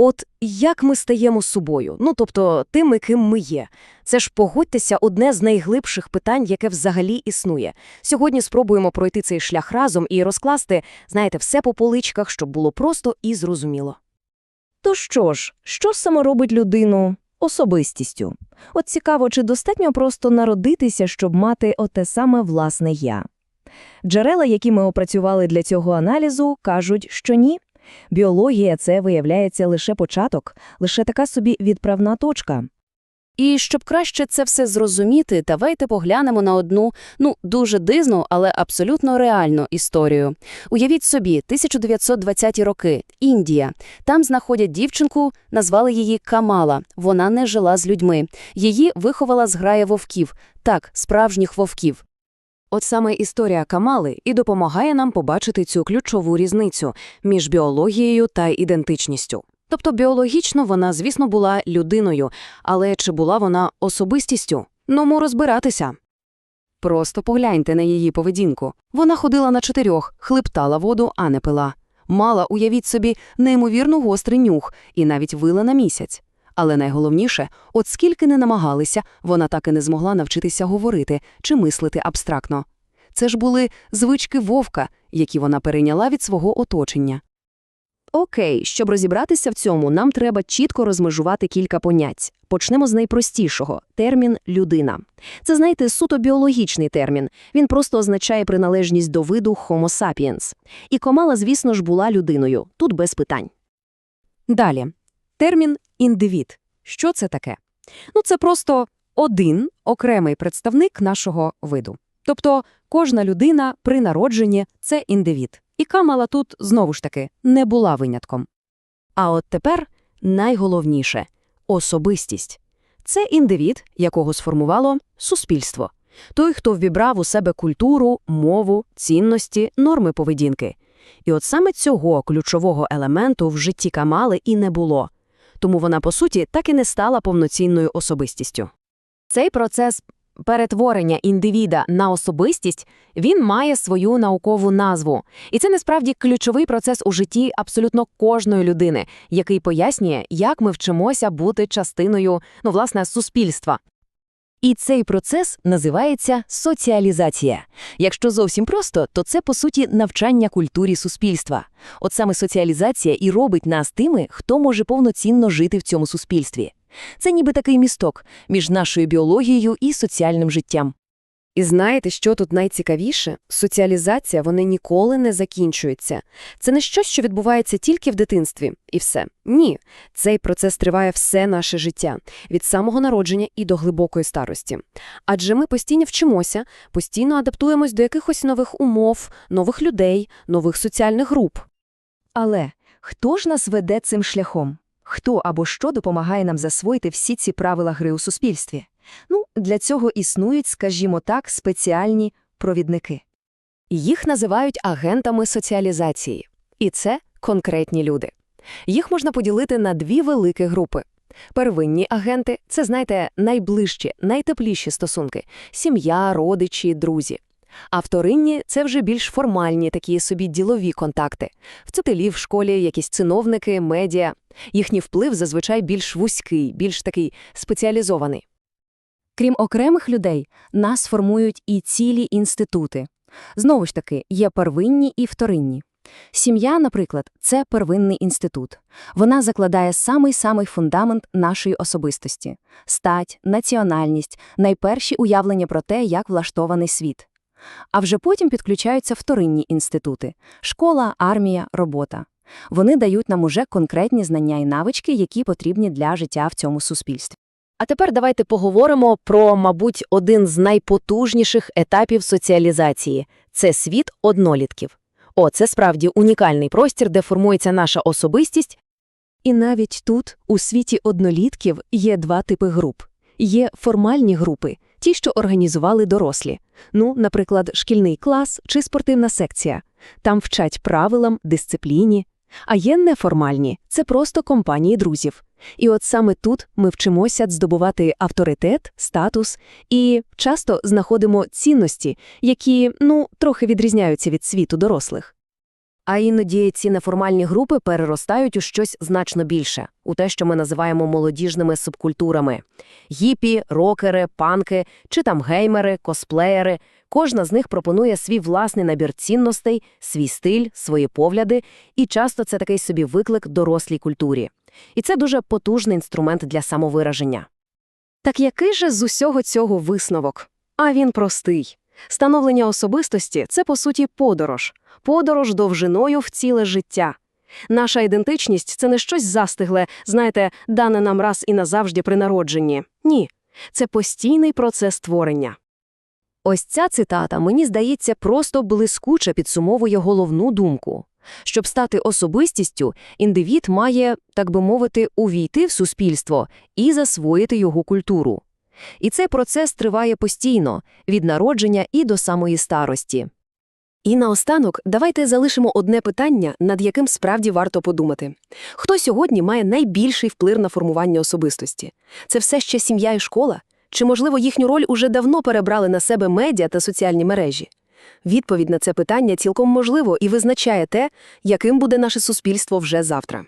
От як ми стаємо собою, ну тобто тими, ким ми є. Це ж погодьтеся одне з найглибших питань, яке взагалі існує. Сьогодні спробуємо пройти цей шлях разом і розкласти, знаєте, все по поличках, щоб було просто і зрозуміло. То що ж, що саме робить людину особистістю? От цікаво, чи достатньо просто народитися, щоб мати оте саме власне «я». Джерела, які ми опрацювали для цього аналізу, кажуть, що ні. Біологія – це, виявляється, лише початок, лише така собі відправна точка. І щоб краще це все зрозуміти, давайте поглянемо на одну, ну, дуже дивну, але абсолютно реальну історію. Уявіть собі, 1920-ті роки, Індія. Там знаходять дівчинку, назвали її Камала. Вона не жила з людьми. Її виховала зграя вовків. Так, справжніх вовків. От саме історія Камали і допомагає нам побачити цю ключову різницю між біологією та ідентичністю. Тобто біологічно вона, звісно, була людиною, але чи була вона особистістю? Ну, розбиратися. Просто погляньте на її поведінку. Вона ходила на чотирьох, хлептала воду, а не пила. Мала, уявіть собі, неймовірно гострий нюх і навіть вила на місяць. Але найголовніше, от скільки не намагалися, вона так і не змогла навчитися говорити чи мислити абстрактно. Це ж були звички вовка, які вона перейняла від свого оточення. Окей, щоб розібратися в цьому, нам треба чітко розмежувати кілька понять. Почнемо з найпростішого – термін «людина». Це, знаєте, суто біологічний термін. Він просто означає приналежність до виду Homo sapiens. І Комала, звісно ж, була людиною. Тут без питань. Далі. Термін «індивід». Що це таке? Ну, це просто один окремий представник нашого виду. Тобто кожна людина при народженні – це індивід. І Камала тут, знову ж таки, не була винятком. А от тепер найголовніше – особистість. Це індивід, якого сформувало суспільство. Той, хто ввібрав у себе культуру, мову, цінності, норми поведінки. І от саме цього ключового елементу в житті Камали і не було. Тому вона, по суті, так і не стала повноцінною особистістю. Цей процес перетворення індивіда на особистість, він має свою наукову назву. І це насправді ключовий процес у житті абсолютно кожної людини, який пояснює, як ми вчимося бути частиною, ну, власне, суспільства. І цей процес називається соціалізація. Якщо зовсім просто, то це, по суті, навчання культурі суспільства. От саме соціалізація і робить нас тими, хто може повноцінно жити в цьому суспільстві. Це ніби такий місток між нашою біологією і соціальним життям. І знаєте, що тут найцікавіше? Соціалізація, вони ніколи не закінчується. Це не щось, що відбувається тільки в дитинстві, і все. Ні. Цей процес триває все наше життя, від самого народження і до глибокої старості. Адже ми постійно вчимося, постійно адаптуємось до якихось нових умов, нових людей, нових соціальних груп. Але хто ж нас веде цим шляхом? Хто або що допомагає нам засвоїти всі ці правила гри у суспільстві? Ну, для цього існують, скажімо так, спеціальні провідники. Їх називають агентами соціалізації. І це конкретні люди. Їх можна поділити на дві великі групи. Первинні агенти це, знаєте, найближчі, найтепліші стосунки сім'я, родичі, друзі. А вторинні – це вже більш формальні такі собі ділові контакти. Вчителі в школі, якісь циновники, медіа. Їхній вплив зазвичай більш вузький, більш такий спеціалізований. Крім окремих людей, нас формують і цілі інститути. Знову ж таки, є первинні і вторинні. Сім'я, наприклад, це первинний інститут. Вона закладає самий-самий фундамент нашої особистості – стать, національність, найперші уявлення про те, як влаштований світ. А вже потім підключаються вторинні інститути – школа, армія, робота. Вони дають нам уже конкретні знання і навички, які потрібні для життя в цьому суспільстві. А тепер давайте поговоримо про, мабуть, один з найпотужніших етапів соціалізації – це світ однолітків. О, це справді унікальний простір, де формується наша особистість. І навіть тут, у світі однолітків, є два типи груп. Є формальні групи, ті, що організували дорослі. Ну, наприклад, шкільний клас чи спортивна секція. Там вчать правилам, дисципліні. А є неформальні – це просто компанії друзів. І от саме тут ми вчимося здобувати авторитет, статус і часто знаходимо цінності, які, ну, трохи відрізняються від світу дорослих. А іноді ці неформальні групи переростають у щось значно більше, у те, що ми називаємо молодіжними субкультурами. Гіпі, рокери, панки чи там геймери, косплеєри. Кожна з них пропонує свій власний набір цінностей, свій стиль, свої погляди, і часто це такий собі виклик дорослій культурі. І це дуже потужний інструмент для самовираження. Так який же з усього цього висновок? А він простий. Становлення особистості – це, по суті, подорож. Подорож довжиною в ціле життя. Наша ідентичність – це не щось застигле, знаєте, дане нам раз і назавжди при народженні. Ні. Це постійний процес творення. Ось ця цитата, мені здається, просто блискуче підсумовує головну думку. Щоб стати особистістю, індивід має, так би мовити, увійти в суспільство і засвоїти його культуру. І цей процес триває постійно, від народження і до самої старості. І наостанок давайте залишимо одне питання, над яким справді варто подумати. Хто сьогодні має найбільший вплив на формування особистості? Це все ще сім'я і школа? Чи, можливо, їхню роль уже давно перебрали на себе медіа та соціальні мережі? Відповідь на це питання цілком можливо і визначає те, яким буде наше суспільство вже завтра.